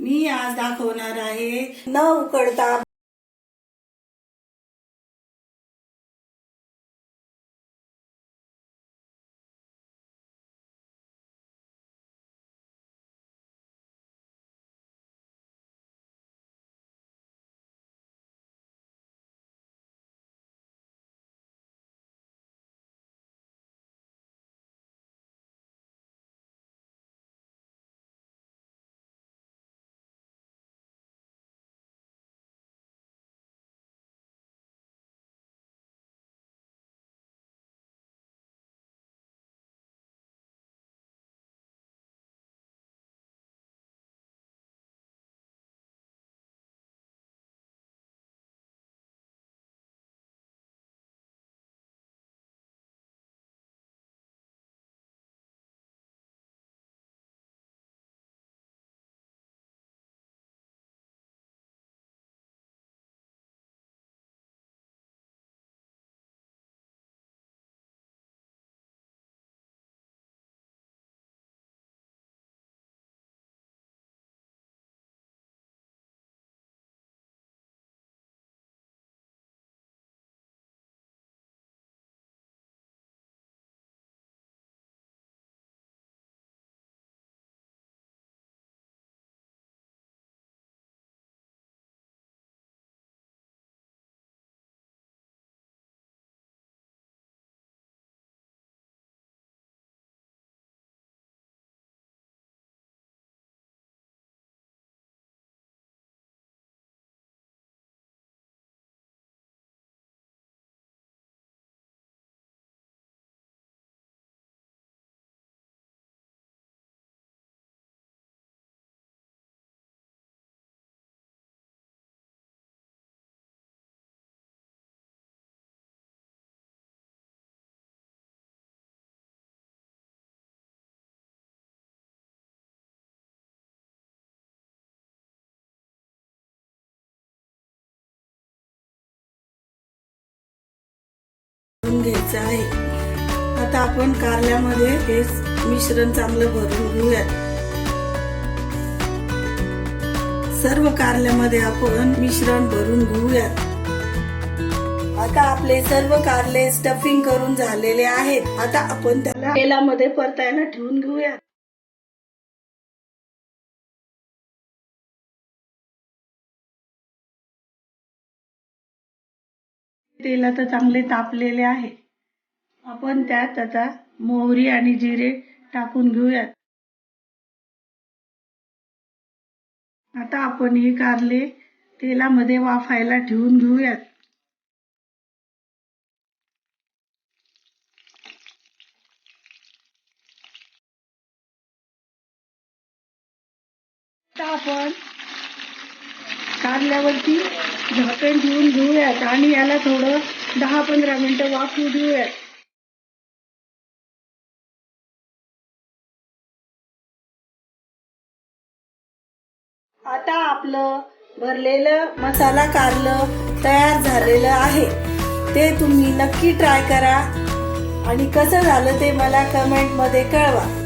मी आज दाखवणार आहे. न उकडता घ्यायचं आहे. आता आपण कारल्यामध्ये हे मिश्रण चांगलं भरून घेऊयात. सर्व कारल्यामध्ये आपण मिश्रण भरून घेऊयात. आता आपले सर्व कारले स्टफिंग करून झालेले आहेत. आता आपण त्याला तेलामध्ये परतायला ठेवून घेऊयात. तेल आता चांगले तापलेले आहे. आपण त्यात आता मोहरी आणि जिरे टाकून घेऊयात. आता आपण हे कारले तेलामध्ये वाफायला ठेवून घेऊयात. आता आपण कारल्यावरती झाकण ठेवून घेऊयात आणि याला थोडं दहा पंधरा मिनिटं वाफू देऊयात. आता आपलं भरलेलं मसाला कारलं तयार झालेलं आहे. ते तुम्ही नक्की ट्राय करा. आणि कसं झालं ते मला कमेंटमध्ये कळवा.